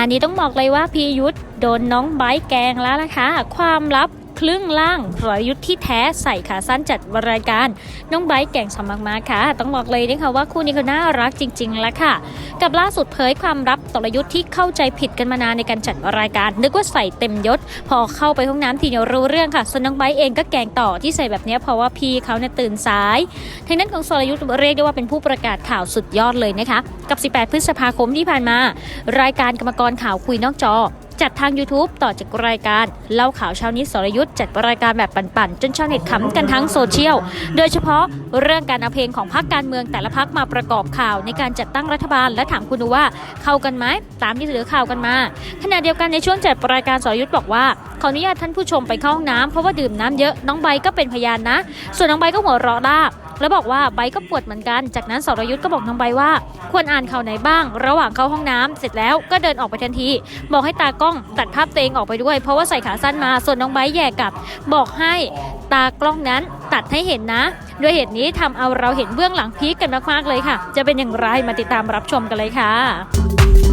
านนี้ต้องบอกเลยว่าพียุทธโดนน้องไบค์แกงแล้วนะคะ ความลับ ครึ่งล่างรอยยุทธที่แท้ใส่ขาสั้นจัดรายการ น้องไบร์แกล้งสมมากๆค่ะ ต้องบอกเลยนะคะว่าคู่นี้เขาน่ารักจริงๆแล้วค่ะ กับล่าสุดเผยความลับตลยุทธ์ที่เข้าใจผิดกันมานานในการจัดรายการ นึกว่าใส่เต็มยศ พอเข้าไปห้องน้ำทีเดียวรู้เรื่องค่ะส่วนน้องไบร์เองก็แกล้งต่อที่ใส่แบบนี้เพราะว่าพี่เขาเนี่ยตื่นสายทางด้านของสรยุทธ์เรียกได้ว่าเป็นผู้ประกาศข่าวสุดยอดเลยนะคะกับ 18 พฤษภาคมที่ผ่านมา รายการกรรมกรข่าวคุยนอกจอ จัดทาง YouTube ต่อจากรายการ เล่าข่าวเช้านี้สรยุทธ์จัดรายการแบบปั่นๆ จนชาวเน็ตขำกันทั้งโซเชียล โดยเฉพาะเรื่องการเอาเพลงของพรรคการเมืองแต่ละพรรคมาประกอบข่าวในการจัดตั้งรัฐบาลและถามคุณดูว่าเข้ากันไหมตามที่เสนอข่าวกันมา ขณะเดียวกันในช่วงจัดรายการสรยุทธ์บอกว่าขออนุญาตท่านผู้ชมไปเข้าห้องน้ำเพราะว่าดื่มน้ำเยอะน้องใบก็เป็นพยานนะ ส่วนน้องใบก็หัวเราะด้ แล้วบอกว่าใบก็ปวดเหมือนกัน จากนั้นสรยุทธ์ก็บอกน้องใบว่า ควรอ่านข่าวไหนบ้าง ระหว่างเข้าห้องน้ำเสร็จแล้วก็เดินออกไปทันที บอกให้ตากล้องตัดภาพตัวเองออกไปด้วย เพราะว่าใส่ขาสั้นมาส่วนน้องใบแย่กับ บอกให้ตากล้องนั้นตัดให้เห็นนะ ด้วยเหตุนี้ทำเอาเราเห็นเบื้องหลังพีคกันมากๆเลยค่ะ จะเป็นอย่างไรมาติดตามรับชมกันเลยค่ะ